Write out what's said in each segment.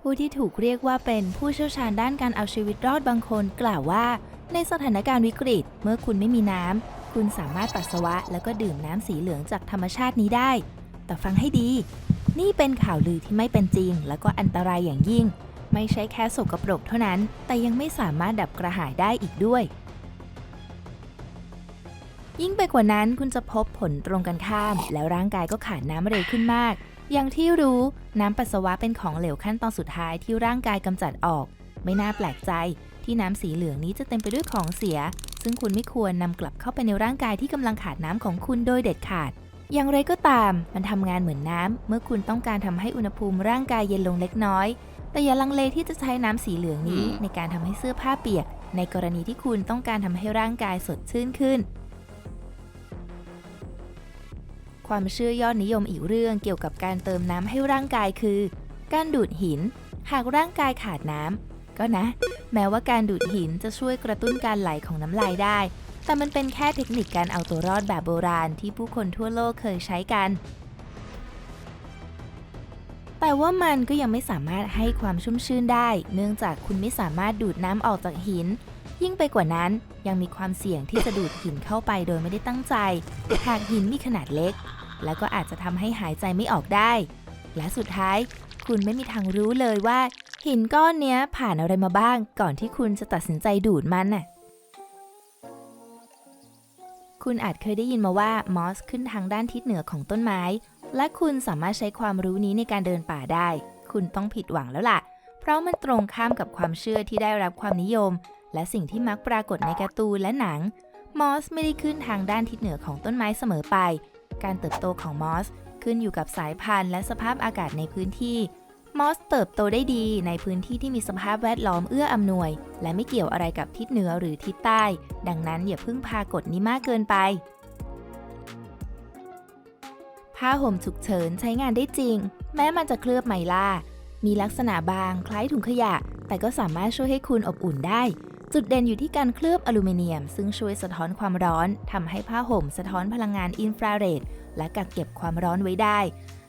ผู้ที่ถูกเรียกว่าเป็นผู้เชี่ยวชาญด้านการเอาชีวิตรอดบางคนกล่าวว่า ในสถานการณ์วิกฤต เมื่อคุณไม่มีน้ำ คุณสามารถปัสสาวะ แล้วก็ดื่มน้ำสีเหลืองจากธรรมชาตินี้ได้ แต่ฟังให้ดี นี่เป็นข่าวลือที่ไม่เป็นจริง แล้วก็อันตรายอย่างยิ่ง ไม่ใช่แค่สกปรกเท่านั้น แต่ยังไม่สามารถดับกระหายได้อีกด้วยยิ่งไปกว่านั้นคุณจะพบผลตรงกันข้าม แล้วร่างกายก็ขาดน้ำเร็วขึ้นมาก อย่างที่รู้น้ำปัสสาวะเป็นของเหลวขั้นตอนสุดท้ายที่ร่างกายกำจัดออก ไม่น่าแปลกใจที่น้ำสีเหลืองนี้จะเต็มไปด้วยของเสีย ซึ่งคุณไม่ควรนำกลับเข้าไปในร่างกายที่กำลังขาดน้ำของคุณโดยเด็ดขาด อย่างไรก็ตาม มันทำงานเหมือนน้ำเมื่อคุณต้องการทำให้อุณหภูมิร่างกายเย็นลงเล็กน้อย แต่อย่าลังเลที่จะใช้น้ำสีเหลืองนี้ในการทำให้เสื้อผ้าเปียก ในกรณีที่คุณต้องการทำให้ร่างกายสดชื่นขึ้น ความเชื่อยอดนิยมอีกเรื่องเกี่ยวกับการเติมน้ำให้ร่างกายคือ การดูดหิน หากร่างกายขาดน้ำก็นะ แม้ว่าการดูดหินจะช่วยกระตุ้นการไหลของน้ำลายได้ แต่มันเป็นแค่เทคนิคการเอาตัวรอดแบบโบราณที่ผู้คนทั่วโลกเคยใช้กัน แต่ว่ามันก็ยังไม่สามารถให้ความชุ่มชื่นได้ เนื่องจากคุณไม่สามารถดูดน้ำออกจากหินยิ่งไปกว่านั้นยังมีความเสี่ยงที่จะดูดหินเข้าไปโดยไม่ได้ตั้งใจ หากหินมีขนาดเล็ก แล้วก็อาจจะทำให้หายใจไม่ออกได้ และสุดท้าย คุณไม่มีทางรู้เลยว่า หินก้อนเนี้ยผ่านอะไรมาบ้าง ก่อนที่คุณจะตัดสินใจดูดมันน่ะคุณอาจเคยได้ยินมาว่ามอสขึ้นทางด้านทิศเหนือของต้นไม้ และคุณสามารถใช้ความรู้นี้ในการเดินป่าได้ คุณต้องผิดหวังแล้วล่ะ เพราะมันตรงข้ามกับความเชื่อที่ได้รับความนิยม และสิ่งที่มักปรากฏในการ์ตูนและหนัง มอสไม่ได้ขึ้นทางด้านทิศเหนือของต้นไม้เสมอไป การเติบโตของมอสขึ้นอยู่กับสายพันธุ์และสภาพอากาศในพื้นที่ มอสเติบโตได้ดีในพื้นที่ที่มีสภาพแวดล้อมเอื้ออำนวย และไม่เกี่ยวอะไรกับทิศเหนือหรือทิศใต้ ดังนั้นอย่าเพิ่งพากฎนี้มากเกินไป ผ้าห่มฉุกเฉินใช้งานได้จริง แม้มันจะเคลือบไมล่า มีลักษณะบางคล้ายถุงขยะ แต่ก็สามารถช่วยให้คุณอบอุ่นได้ จุดเด่นอยู่ที่การเคลือบอลูมิเนียม ซึ่งช่วยสะท้อนความร้อนทำให้ผ้าห่มสะท้อนพลังงานอินฟราเรดและกักเก็บความร้อนไว้ได้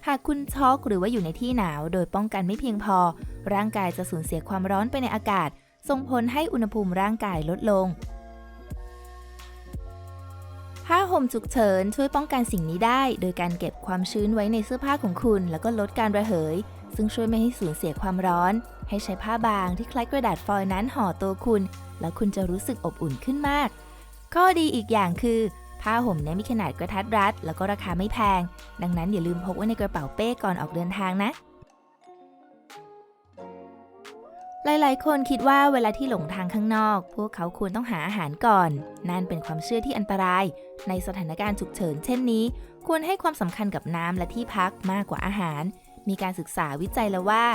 หากคุณช็อกหรือว่าอยู่ในที่หนาว โดยป้องกันไม่เพียงพอ ร่างกายจะสูญเสียความร้อนไปในอากาศ ส่งผลให้อุณหภูมิร่างกายลดลง ผ้าห่มฉุกเฉินช่วยป้องกันสิ่งนี้ได้ โดยการเก็บความชื้นไว้ในเสื้อผ้าของคุณ แล้วก็ลดการระเหย ซึ่งช่วยไม่ให้สูญเสียความร้อน ให้ใช้ผ้าบางที่คล้ายกระดาษฟอยล์นั้นห่อตัวคุณ แล้วคุณจะรู้สึกอบอุ่นขึ้นมาก ข้อดีอีกอย่างคือ ผ้าห่มเนี้มีขนาดกระทัดรัด แล้วก็ราคาไม่แพง ดังนั้นอย่าลืมพกไว้ในกระเป๋าเป้ก่อนออกเดินทางนะ หลายๆ คนคิดว่าเวลาที่หลงทางข้างนอก พวกเขาควรต้องหาอาหารก่อน นั่นเป็นความเชื่อที่อันตราย ในสถานการณ์ฉุกเฉินเช่นนี้ ควรให้ความสำคัญกับน้ำและที่พักมากกว่าอาหาร มีการศึกษาวิจัยแล้วว่า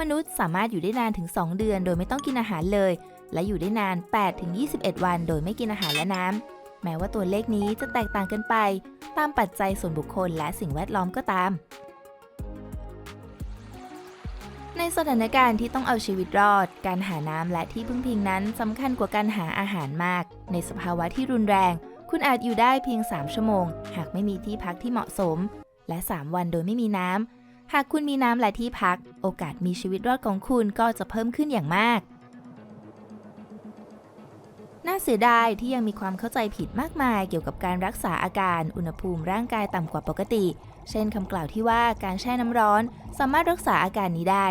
มนุษย์สามารถอยู่ได้นานถึง 2 เดือน โดยไม่ต้องกินอาหารเลย และอยู่ได้นาน 8-21 วัน โดยไม่กินอาหารและน้ำ แม้ว่าตัวเลขนี้จะแตกต่างกันไป ตามปัจจัยส่วนบุคคลและสิ่งแวดล้อมก็ตาม ในสถานการณ์ที่ต้องเอาชีวิตรอด การหาน้ำและที่พึ่งพิงนั้นสำคัญกว่าการหาอาหารมาก ในสภาวะที่รุนแรง คุณอาจอยู่ได้เพียง 3 ชั่วโมง หากไม่มีที่พักที่เหมาะสม และ 3 วันโดยไม่มีน้ำหากคุณมีน้ำและที่พัก โอกาสมีชีวิตรอดของคุณก็จะเพิ่มขึ้นอย่างมาก น่าเสียดายที่ยังมีความเข้าใจผิดมากมายเกี่ยวกับการรักษาอาการอุณหภูมิร่างกายต่ำกว่าปกติ เช่นคำกล่าวที่ว่าการแช่น้ำร้อน สามารถรักษาอาการนี้ได้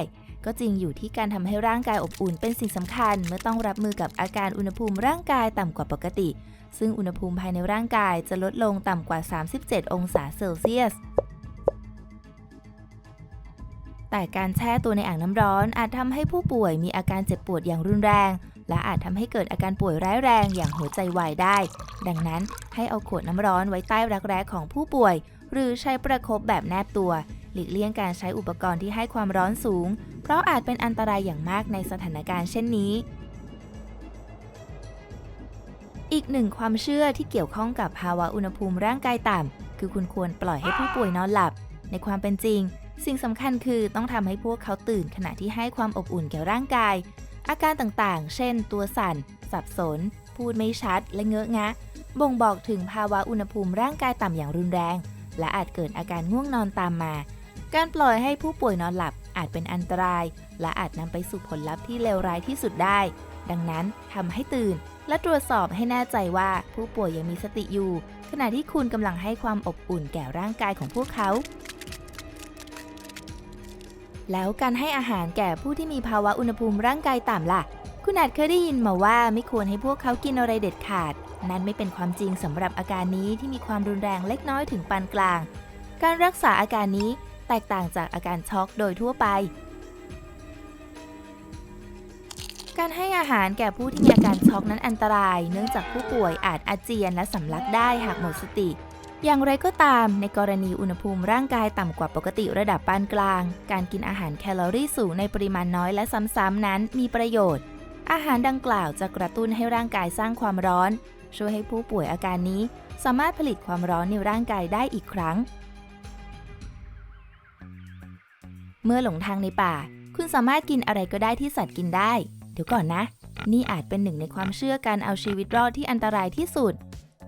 ก็จริงอยู่ที่การทำให้ร่างกายอบอุ่นเป็นสิ่งสำคัญ เมื่อต้องรับมือกับอาการอุณหภูมิร่างกายต่ำกว่าปกติ ซึ่งอุณหภูมิภายในร่างกายจะลดลงต่ำกว่า 37 องศาเซลเซียสแต่การแช่ตัวในอ่างน้ำร้อนอาจทำให้ผู้ป่วยมีอาการเจ็บปวดอย่างรุนแรง และอาจทำให้เกิดอาการป่วยร้ายแรงอย่างหัวใจวายได้ ดังนั้นให้เอาขวดน้ำร้อนไว้ใต้รักแร้ของผู้ป่วย หรือใช้ประคบแบบแนบตัว หลีกเลี่ยงการใช้อุปกรณ์ที่ให้ความร้อนสูง เพราะอาจเป็นอันตรายอย่างมากในสถานการณ์เช่นนี้ อีกหนึ่งความเชื่อที่เกี่ยวข้องกับภาวะอุณหภูมิร่างกายต่ำคือคุณควรปล่อยให้ผู้ป่วยนอนหลับ ในความเป็นจริง สิ่งสำคัญคือต้องทำให้พวกเขาตื่นขณะที่ให้ความอบอุ่นแก่ร่างกาย อาการต่างๆ เช่น ตัวสั่น สับสน พูดไม่ชัด และเงอะงะ บ่งบอกถึงภาวะอุณหภูมิร่างกายต่ำอย่างรุนแรง และอาจเกิดอาการง่วงนอนตามมา การปล่อยให้ผู้ป่วยนอนหลับอาจเป็นอันตราย และอาจนำไปสู่ผลลัพธ์ที่เลวร้ายที่สุดได้ ดังนั้นทำให้ตื่น และตรวจสอบให้แน่ใจว่าผู้ป่วยยังมีสติอยู่ ขณะที่คุณกำลังให้ความอบอุ่นแก่ร่างกายของพวกเขา แล้วการให้อาหารแก่ผู้ที่มีภาวะอุณหภูมิร่างกายต่ำล่ะ คุณอาจเคยได้ยินมาว่าไม่ควรให้พวกเขากินอะไรเด็ดขาด นั่นไม่เป็นความจริงสำหรับอาการนี้ที่มีความรุนแรงเล็กน้อยถึงปานกลาง การรักษาอาการนี้แตกต่างจากอาการช็อกโดยทั่วไป การให้อาหารแก่ผู้ที่มีอาการช็อกนั้นอันตราย เนื่องจากผู้ป่วยอาจอาเจียนและสำลักได้หากหมดสติ อย่างไรก็ตามในกรณีอุณหภูมิร่างกายต่ำกว่าปกติระดับปานกลาง การกินอาหารแคลอรี่สูงในปริมาณน้อยและซ้ำๆนั้นมีประโยชน์ อาหารดังกล่าวจะกระตุ้นให้ร่างกายสร้างความร้อน ช่วยให้ผู้ป่วยอาการนี้ สามารถผลิตความร้อนในร่างกายได้อีกครั้ง เมื่อหลงทางในป่า คุณสามารถกินอะไรก็ได้ที่สัตว์กินได้ เดี๋ยวก่อนนะ นี่อาจเป็นหนึ่งในความเชื่อการเอาชีวิตรอดที่อันตรายที่สุด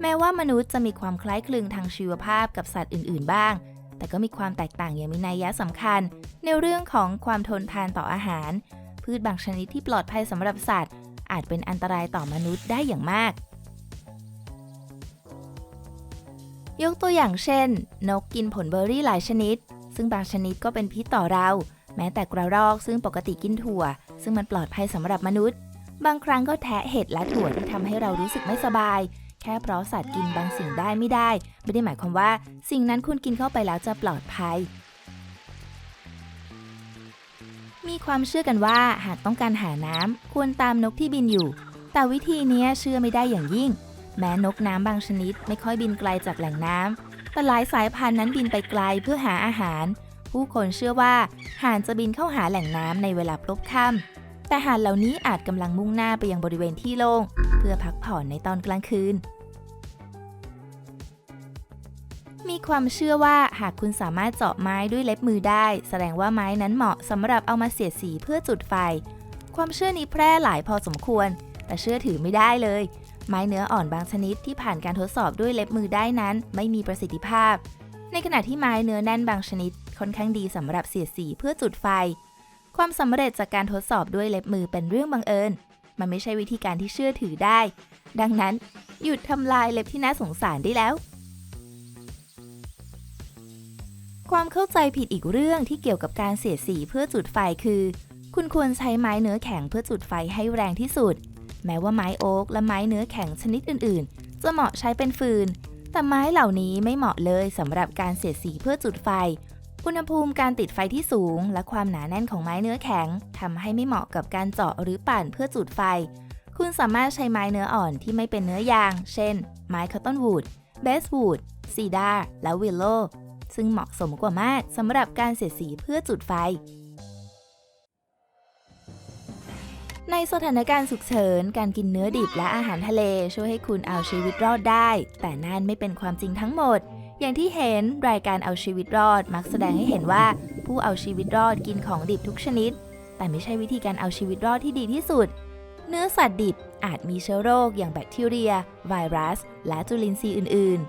แม้ว่ามนุษย์จะมีความคล้ายคลึงทางชีวภาพกับสัตว์อื่น ๆ บ้าง แต่ก็มีความแตกต่างอย่างมีนัยยะสำคัญ ในเรื่องของความทนทานต่ออาหาร พืชบางชนิดที่ปลอดภัยสำหรับสัตว์ อาจเป็นอันตรายต่อมนุษย์ได้อย่างมาก ยกตัวอย่างเช่น นกกินผลเบอร์รี่หลายชนิด ซึ่งบางชนิดก็เป็นพิษต่อเรา แม้แต่กระรอกซึ่งปกติกินถั่ว ซึ่งมันปลอดภัยสำหรับมนุษย์ บางครั้งก็แทะเห็ดและถั่วที่ทำให้เรารู้สึกไม่สบาย แค่เพราะสัตว์กินบางสิ่งได้ไม่ได้ ไม่ได้หมายความว่า สิ่งนั้นคุณกินเข้าไปแล้วจะปลอดภัย มีความเชื่อกันว่าหากต้องการหาน้ำควรตามนกที่บินอยู่ แต่วิธีนี้เชื่อไม่ได้อย่างยิ่ง แม้นกน้ำบางชนิดไม่ค่อยบินไกลจากแหล่งน้ำแต่หลายสายพันธุ์นั้นบินไปไกลเพื่อหาอาหาร ผู้คนเชื่อว่าห่านจะบินเข้าหาแหล่งน้ำในเวลาพลบค่ำ แต่หานเหล่านี้อาจกำลังมุ่งหน้าไปยังบริเวณที่โล่งเพื่อพักผ่อนในตอนกลางคืน มีความเชื่อว่าหากคุณสามารถเจาะไม้ด้วยเล็บมือได้ แสดงว่าไม้นั้นเหมาะสำหรับเอามาเสียดสีเพื่อจุดไฟ ความเชื่อนี้แพร่หลายพอสมควร แต่เชื่อถือไม่ได้เลย ไม้เนื้ออ่อนบางชนิดที่ผ่านการทดสอบด้วยเล็บมือได้นั้น ไม่มีประสิทธิภาพ ในขณะที่ไม้เนื้อแน่นบางชนิดค่อนข้างดีสำหรับเสียดสีเพื่อจุดไฟ ความสำเร็จจากการทดสอบด้วยเล็บมือเป็นเรื่องบังเอิญ มันไม่ใช่วิธีการที่เชื่อถือได้ ดังนั้น หยุดทำลายเล็บที่น่าสงสารได้แล้ว ความเข้าใจผิดอีกเรื่องที่เกี่ยวกับการเสียดสีเพื่อจุดไฟคือ คุณควรใช้ไม้เนื้อแข็งเพื่อจุดไฟให้แรงที่สุด แม้ว่าไม้โอ๊กและไม้เนื้อแข็งชนิดอื่น ๆ จะเหมาะใช้เป็นฟืน แต่ไม้เหล่านี้ไม่เหมาะเลยสำหรับการเสียดสีเพื่อจุดไฟ อุณหภูมิการติดไฟที่สูง และความหนาแน่นของไม้เนื้อแข็งทำให้ไม่เหมาะกับการเจาะหรือปั่นเพื่อจุดไฟ คุณสามารถใช้ไม้เนื้ออ่อนที่ไม่เป็นเนื้อยาง เช่น ไม้คอตตอนวูด เบสวูด ซีดาร์และวิลโล ซึ่งเหมาะสมกว่ามากสำหรับการเสียดสีเพื่อจุดไฟ ในสถานการณ์ฉุกเฉิน การกินเนื้อดิบและอาหารทะเลช่วยให้คุณเอาชีวิตรอดได้ แต่นั่นไม่เป็นความจริงทั้งหมด อย่างที่เห็นรายการเอาชีวิตรอดมักแสดงให้เห็นว่า ผู้เอาชีวิตรอดกินของดิบทุกชนิด แต่ไม่ใช่วิธีการเอาชีวิตรอดที่ดีที่สุด เนื้อสัตว์ดิบอาจมีเชื้อโรคอย่างแบคทีเรีย ไวรัส และจุลินทรีย์อื่น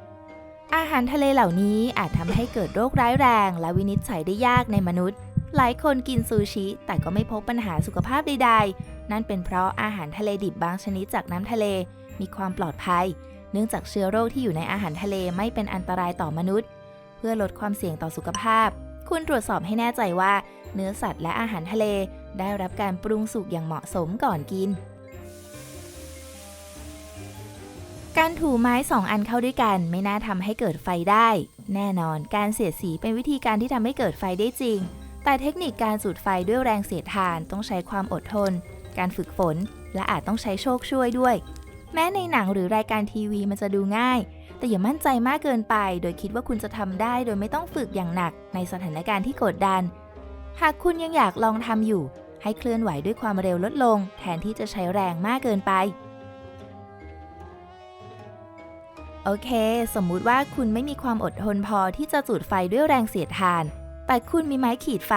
ๆ อาหารทะเลเหล่านี้อาจทำให้เกิดโรคร้ายแรง และวินิจฉัยได้ยากในมนุษย์ หลายคนกินซูชิ แต่ก็ไม่พบปัญหาสุขภาพใด ๆ นั่นเป็นเพราะอาหารทะเลดิบบางชนิดจากน้ำทะเลมีความปลอดภัย เนื่องจากเชื้อโรคที่อยู่ในอาหารทะเลไม่เป็นอันตรายต่อมนุษย์ เพื่อลดความเสี่ยงต่อสุขภาพคุณตรวจสอบให้แน่ใจว่า เนื้อสัตว์และอาหารทะเล ได้รับการปรุงสุกอย่างเหมาะสมก่อนกิน การถูไม้สองอันเข้าด้วยกัน ไม่น่าทำให้เกิดไฟได้ แน่นอนการเสียดสีเป็นวิธีการที่ทำให้เกิดไฟได้จริง แต่เทคนิคการจุดไฟด้วยแรงเสียดทานต้องใช้ความอดทน การฝึกฝน และอาจต้องใช้โชคช่วยด้วย แม้ในหนังหรือรายการทีวีมันจะดูง่าย แต่อย่ามั่นใจมากเกินไป โดยคิดว่าคุณจะทำได้โดยไม่ต้องฝึกอย่างหนักในสถานการณ์ที่กดดัน หากคุณยังอยากลองทำอยู่ ให้เคลื่อนไหวด้วยความเร็วลดลง แทนที่จะใช้แรงมากเกินไป โอเค สมมุติว่าคุณไม่มีความอดทนพอที่จะจุดไฟด้วยแรงเสียดทาน แต่คุณมีไม้ขีดไฟ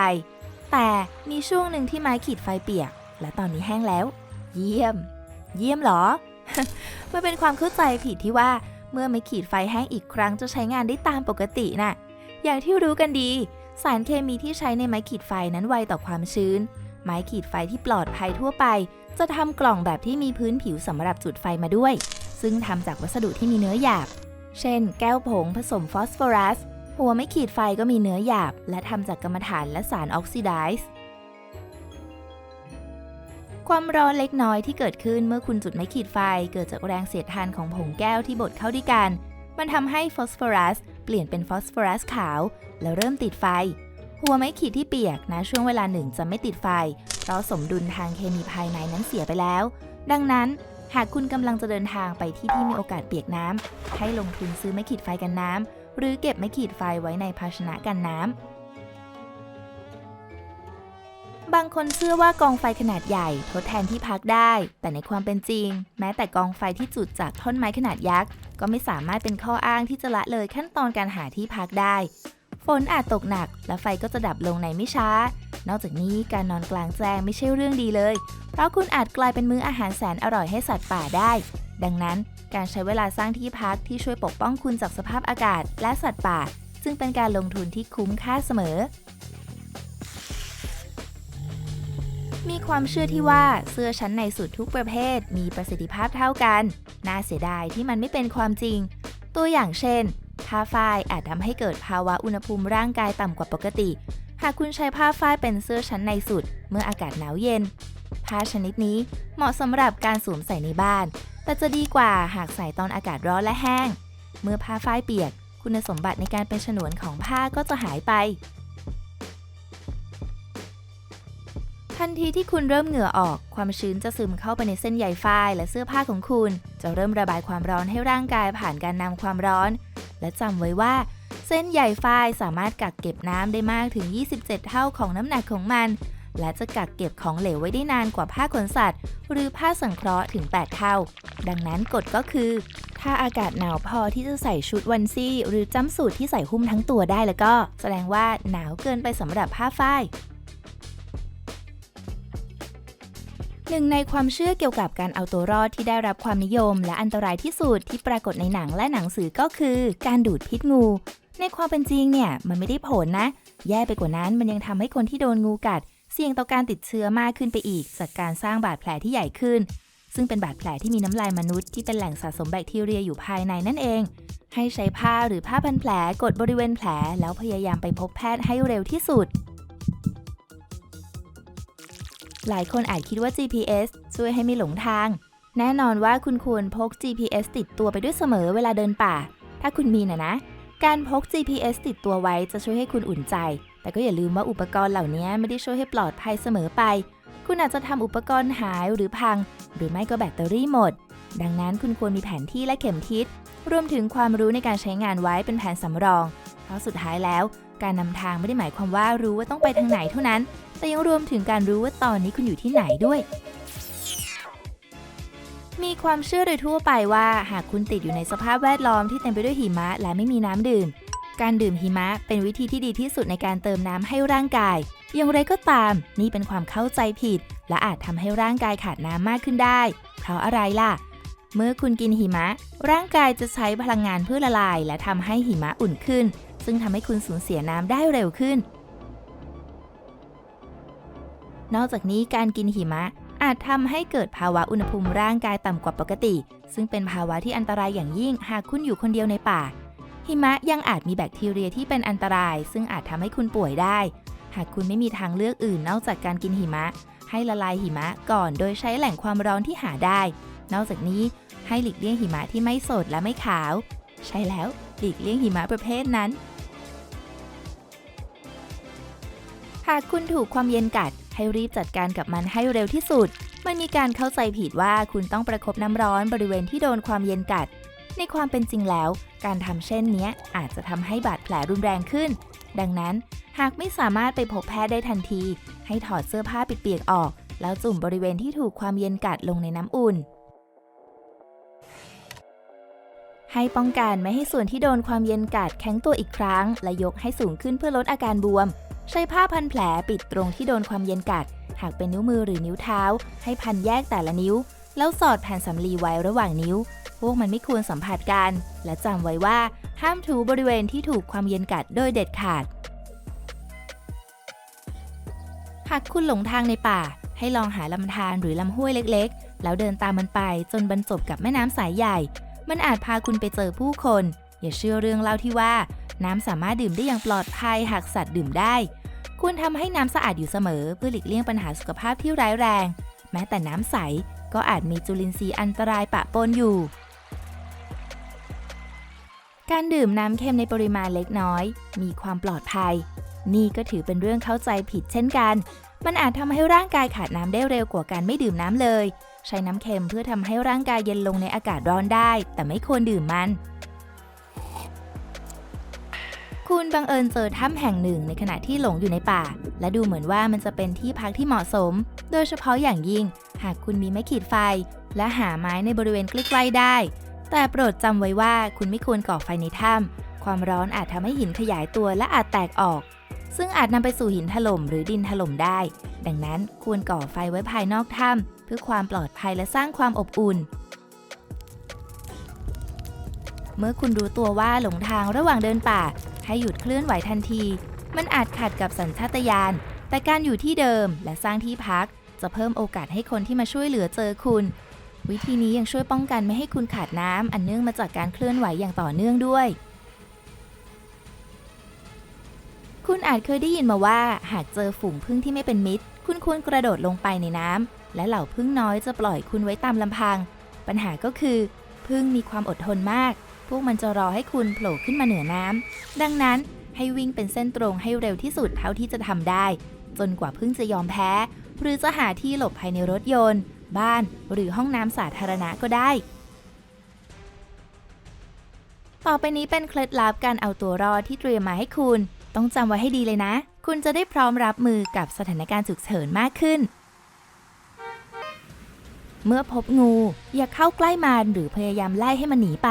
แต่มีช่วงหนึ่งที่ไม้ขีดไฟเปียก และตอนนี้แห้งแล้ว เยี่ยม เยี่ยมเหรอ มันเป็นความเข้าใจผิดที่ว่าเมื่อไม้ขีดไฟแห้งอีกครั้งจะใช้งานได้ตามปกติน่ะ อย่างที่รู้กันดี สารเคมีที่ใช้ในไม้ขีดไฟนั้นไวต่อความชื้น ไม้ขีดไฟที่ปลอดภัยทั่วไป จะทำกล่องแบบที่มีพื้นผิวสำหรับจุดไฟมาด้วย ซึ่งทำจากวัสดุที่มีเนื้อหยาบ เช่น แก้วผงผสมฟอสฟอรัส หัวไม้ขีดไฟก็มีเนื้อหยาบ และทำจากกรรมฐานและสารออกซิไดซ์ ความร้อนเล็กน้อยที่เกิดขึ้นเมื่อคุณจุดไม้ขีดไฟ เกิดจากแรงเสียดทานของผงแก้วที่บดเข้าด้วยกัน มันทำให้ฟอสฟอรัสเปลี่ยนเป็นฟอสฟอรัสขาว แล้วเริ่มติดไฟ หัวไม้ขีดที่เปียกนะช่วงเวลาหนึ่งจะไม่ติดไฟ เพราะสมดุลทางเคมีภายในนั้นเสียไปแล้ว ดังนั้นหากคุณกำลังจะเดินทางไปที่ที่มีโอกาสเปียกน้ำให้ลงทุนซื้อไม้ขีดไฟกันน้ำหรือเก็บไม้ขีดไฟไว้ในภาชนะกันน้ำ บางคนเชื่อว่ากองไฟขนาดใหญ่ทดแทนที่พักได้ แต่ในความเป็นจริง แม้แต่กองไฟที่จุดจากท่อนไม้ขนาดยักษ์ ก็ไม่สามารถเป็นข้ออ้างที่จะละเลยขั้นตอนการหาที่พักได้ ฝนอาจตกหนัก และไฟก็จะดับลงในไม่ช้า นอกจากนี้การนอนกลางแจ้งไม่ใช่เรื่องดีเลย เพราะคุณอาจกลายเป็นมื้ออาหารแสนอร่อยให้สัตว์ป่าได้ ดังนั้น การใช้เวลาสร้างที่พักที่ช่วยปกป้องคุณจากสภาพอากาศ และสัตว์ป่า ซึ่งเป็นการลงทุนที่คุ้มค่าเสมอ มีความเชื่อที่ว่าเสื้อชั้นในสุดทุกประเภท มีประสิทธิภาพเท่ากัน น่าเสียดายที่มันไม่เป็นความจริง ตัวอย่างเช่น ผ้าฝ้ายอาจทำให้เกิดภาวะอุณหภูมิร่างกายต่ำกว่าปกติ หากคุณใช้ผ้าฝ้ายเป็นเสื้อชั้นในสุด เมื่ออากาศหนาวเย็น ผ้าชนิดนี้เหมาะสำหรับการสวมใส่ในบ้าน แต่จะดีกว่าหากใส่ตอนอากาศร้อนและแห้ง เมื่อผ้าฝ้ายเปียก คุณสมบัติในการเป็นฉนวนของผ้าก็จะหายไป ทันทีที่คุณเริ่มเหงื่อออก ความชื้นจะซึมเข้าไปในเส้นใยฝ้ายและเสื้อผ้าของคุณ จะเริ่มระบายความร้อนให้ร่างกายผ่านการนำความร้อน และจำไว้ว่า เส้นใยฝ้ายสามารถกักเก็บน้ำได้มากถึง 27 เท่าของน้ำหนักของมัน และจะกักเก็บของเหลวไว้ได้นานกว่าผ้าขนสัตว์ หรือผ้าสังเคราะห์ถึง 8 เท่า ดังนั้นกฎก็คือ ถ้าอากาศหนาวพอที่จะใส่ชุดวันซี่ หรือจัมสูทที่ใส่หุ้มทั้งตัวได้แล้วก็ แสดงว่าหนาวเกินไปสำหรับผ้าฝ้าย หนึ่งในความเชื่อเกี่ยวกับการเอาตัวรอดที่ได้รับความนิยม และอันตรายที่สุดที่ปรากฏในหนังและหนังสือก็คือ การดูดพิษงู ในความเป็นจริงเนี่ยมันไม่ได้ผลนะ แย่ไปกว่านั้นมันยังทำให้คนที่โดนงูกัด เสี่ยงต่อการติดเชื้อมากขึ้นไปอีก จากการสร้างบาดแผลที่ใหญ่ขึ้น ซึ่งเป็นบาดแผลที่มีน้ำลายมนุษย์ที่เป็นแหล่งสะสมแบคทีเรียอยู่ภายในนั่นเอง ให้ใช้ผ้าหรือผ้าพันแผลกดบริเวณแผล แล้วพยายามไปพบแพทย์ให้เร็วที่สุด หลายคนอาจคิดว่า GPS ช่วยให้ไม่หลงทาง แน่นอนว่าคุณควรพก GPS ติดตัวไปด้วยเสมอเวลาเดินป่า ถ้าคุณมีนะนะ การพก GPS ติดตัวไว้จะช่วยให้คุณอุ่นใจ แต่ก็อย่าลืมว่าอุปกรณ์เหล่านี้ไม่ได้ช่วยให้ปลอดภัยเสมอไป คุณอาจจะทำอุปกรณ์หายหรือพัง หรือไม่ก็แบตเตอรี่หมด ดังนั้นคุณควรมีแผนที่และเข็มทิศ รวมถึงความรู้ในการใช้งานไว้เป็นแผนสำรอง เพราะสุดท้ายแล้ว การนำทางไม่ได้หมายความว่ารู้ว่าต้องไปทางไหนเท่านั้น แต่ยังรวมถึงการรู้ว่าตอนนี้คุณอยู่ที่ไหนด้วย มีความเชื่อโดยทั่วไปว่าหากคุณติดอยู่ในสภาพแวดล้อมที่เต็มไปด้วยหิมะ และไม่มีน้ำดื่ม การดื่มหิมะเป็นวิธีที่ดีที่สุดในการเติมน้ำให้ร่างกาย อย่างไรก็ตาม นี่เป็นความเข้าใจผิด และอาจทำให้ร่างกายขาดน้ำมากขึ้นได้ เพราะอะไรล่ะเมื่อคุณกินหิมะ ร่างกายจะใช้พลังงานเพื่อละลาย และทำให้หิมะอุ่นขึ้น ซึ่งทำให้คุณสูญเสียน้ำได้เร็วขึ้น นอกจากนี้การกินหิมะอาจทำให้เกิดภาวะอุณหภูมิร่างกายต่ำกว่าปกติ ซึ่งเป็นภาวะที่อันตรายอย่างยิ่งหากคุณอยู่คนเดียวในป่า หิมะยังอาจมีแบคทีเรียที่เป็นอันตราย ซึ่งอาจทำให้คุณป่วยได้ หากคุณไม่มีทางเลือกอื่นนอกจากการกินหิมะ ให้ละลายหิมะก่อน โดยใช้แหล่งความร้อนที่หาได้ นอกจากนี้ให้หลีกเลี่ยงหิมะที่ไม่สดและไม่ขาว ใช่แล้วหลีกเลี่ยงหิมะประเภทนั้น หากคุณถูกความเย็นกัด ให้รีบจัดการกับมันให้เร็วที่สุด มันมีการเข้าใจผิดว่าคุณต้องประคบน้ำร้อนบริเวณที่โดนความเย็นกัด ในความเป็นจริงแล้ว การทำเช่นนี้อาจจะทำให้บาดแผลรุนแรงขึ้น ดังนั้นหากไม่สามารถไปพบแพทย์ได้ทันที ให้ถอดเสื้อผ้าปิดเปียกออก แล้วจุ่มบริเวณที่ถูกความเย็นกัดลงในน้ำอุ่น ให้ป้องกันไม่ให้ส่วนที่โดนความเย็นกัดแข็งตัวอีกครั้ง และยกให้สูงขึ้นเพื่อลดอาการบวม ใช้ผ้าพันแผลปิดตรงที่โดนความเย็นกัด หากเป็นนิ้วมือหรือนิ้วเท้า ให้พันแยกแต่ละนิ้ว แล้วสอดแผ่นสำลีไว้ระหว่างนิ้ว พวกมันไม่ควรสัมผัสกัน และจำไว้ว่าห้ามถูบริเวณที่ถูกความเย็นกัดโดยเด็ดขาด หากคุณหลงทางในป่า ให้ลองหาลำธารหรือลำห้วยเล็กๆ แล้วเดินตามมันไปจนบรรจบกับแม่น้ำสายใหญ่ มันอาจพาคุณไปเจอผู้คน อย่าเชื่อเรื่องเล่าที่ว่า น้ำสามารถดื่มได้อย่างปลอดภัยหากสัตว์ดื่มได้ ควรทำให้น้ำสะอาดอยู่เสมอเพื่อหลีกเลี่ยงปัญหาสุขภาพที่ร้ายแรง แม้แต่น้ำใสก็อาจมีจุลินทรีย์อันตรายปะปนอยู่ การดื่มน้ำเค็มในปริมาณเล็กน้อย มีความปลอดภัย นี่ก็ถือเป็นเรื่องเข้าใจผิดเช่นกัน มันอาจทำให้ร่างกายขาดน้ำได้เร็วกว่าการไม่ดื่มน้ำเลย ใช้น้ำเค็มเพื่อทำให้ร่างกายเย็นลงในอากาศร้อนได้ แต่ไม่ควรดื่มมัน คุณบังเอิญเจอถ้ำแห่งหนึ่งในขณะที่หลงอยู่ในป่า และดูเหมือนว่ามันจะเป็นที่พักที่เหมาะสม โดยเฉพาะอย่างยิ่ง หากคุณมีไม้ขีดไฟ และหาไม้ในบริเวณใกล้ๆได้ แต่โปรดจำไว้ว่าคุณไม่ควรก่อไฟในถ้ำความร้อนอาจทำให้หินขยายตัวและอาจแตกออก ซึ่งอาจนำไปสู่หินถล่มหรือดินถล่มได้ ดังนั้นควรก่อไฟไว้ภายนอกถ้ำเพื่อความปลอดภัยและสร้างความอบอุ่นเมื่อคุณรู้ตัวว่าหลงทางระหว่างเดินป่า ให้หยุดเคลื่อนไหวทันที มันอาจขัดกับสัญชาตญาณ แต่การอยู่ที่เดิมและสร้างที่พัก จะเพิ่มโอกาสให้คนที่มาช่วยเหลือเจอคุณ วิธีนี้ยังช่วยป้องกันไม่ให้คุณขาดน้ำอันเนื่องมาจากการเคลื่อนไหวอย่างต่อเนื่องด้วย คุณอาจเคยได้ยินมาว่า หากเจอฝูงผึ้งที่ไม่เป็นมิตร คุณควรกระโดดลงไปในน้ำและเหล่าผึ้งน้อยจะปล่อยคุณไว้ตามลำพัง ปัญหาก็คือผึ้งมีความอดทนมาก พวกมันจะรอให้คุณโผล่ขึ้นมาเหนือน้ำ ดังนั้นให้วิ่งเป็นเส้นตรงให้เร็วที่สุดเท่าที่จะทำได้ จนกว่าผึ้งจะยอมแพ้ หรือจะหาที่หลบภายในรถยนต์ บ้านหรือห้องน้ำสาธารณะก็ได้ ต่อไปนี้เป็นเคล็ดลับการเอาตัวรอดที่เตรียมมาให้คุณ ต้องจำไว้ให้ดีเลยนะ คุณจะได้พร้อมรับมือกับสถานการณ์ฉุกเฉินมากขึ้นเมื่อพบงู อย่าเข้าใกล้มันหรือพยายามไล่ให้มันหนีไป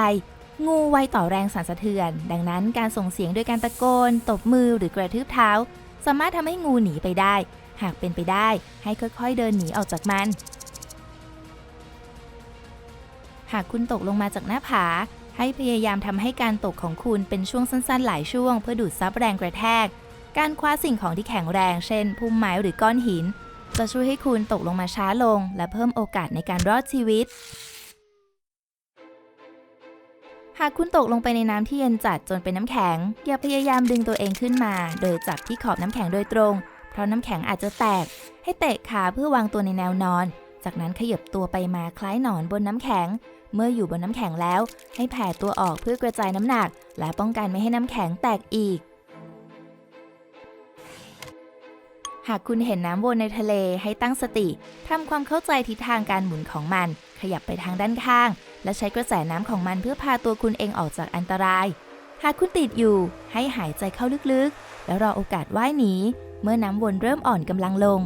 งูไวต่อแรงสั่นสะเทือน ดังนั้นการส่งเสียงโดยการตะโกน ตบมือหรือกระทืบเท้า สามารถทำให้งูหนีไปได้ หากเป็นไปได้ให้ค่อยๆเดินหนีออกจากมัน หากคุณตกลงมาจากหน้าผา ให้พยายามทำให้การตกของคุณเป็นช่วงสั้นๆ หลายช่วง เพื่อดูดซับแรงกระแทก การคว้าสิ่งของที่แข็งแรง เช่นพุ่มไม้หรือก้อนหิน จะช่วยให้คุณตกลงมาช้าลง และเพิ่มโอกาสในการรอดชีวิตากคุณตกลงไปในน้ำที่เย็นจัดจนเป็นน้ำแข็ง อย่าพยายามดึงตัวเองขึ้นมา โดยจับที่ขอบน้ำแข็งโดยตรง เพราะน้ำแข็งอาจจะแตก ให้เตะขาเพื่อวางตัวในแนวนอน จากนั้นขยับตัวไปมาคล้ายหนอนบนน้ำแข็ง เมื่ออยู่บนน้ำแข็งแล้ว ให้แผ่ตัวออกเพื่อกระจายน้ำหนัก และป้องกันไม่ให้น้ำแข็งแตกอีก หากคุณเห็นน้ำวนในทะเลให้ตั้งสติทำความเข้าใจทิศทางการหมุนของมัน ขยับไปทางด้านข้าง และใช้กระแสน้ำของมันเพื่อพาตัวคุณเองออกจากอันตราย หากคุณติดอยู่ให้หายใจเข้าลึกๆ แล้วรอโอกาสว่ายหนี เมื่อน้ำวนเริ่มอ่อนกำลังลง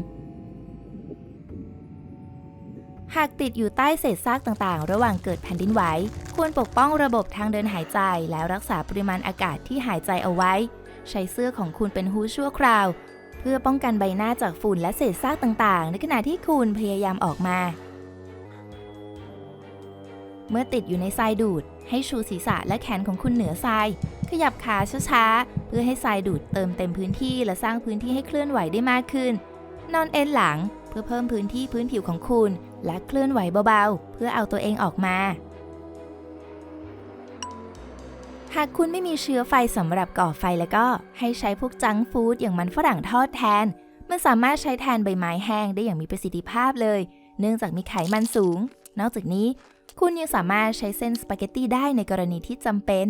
หากติดอยู่ใต้เศษซากต่างๆ ระหว่างเกิดแผ่นดินไหว ควรปกป้องระบบทางเดินหายใจ แล้วรักษาปริมาณอากาศที่หายใจเอาไว้ ใช้เสื้อของคุณเป็นฮู้ชั่วคราว เพื่อป้องกันใบหน้าจากฝุ่นและเศษซากต่างๆ ในขณะที่คุณพยายามออกมา เมื่อติดอยู่ในทรายดูด ให้ชูศีรษะและแขนของคุณเหนือทราย ขยับขาช้าๆ เพื่อให้ทรายดูดเติมเต็มพื้นที่และสร้างพื้นที่ให้เคลื่อนไหวได้มากขึ้น นอนเอนหลังเพื่อเพิ่มพื้นที่พื้นผิวของคุณ และเคลื่อนไหวเบาๆ เพื่อเอาตัวเองออกมา หากคุณไม่มีเชื้อไฟสำหรับก่อไฟแล้วก็ ให้ใช้พวกจังฟู้ดอย่างมันฝรั่งทอดแทน มันสามารถใช้แทนใบไม้แห้งได้อย่างมีประสิทธิภาพเลย เนื่องจากมีไขมันสูง นอกจากนี้ คุณยังสามารถใช้เส้นสปาเกตตี้ได้ในกรณีที่จำเป็น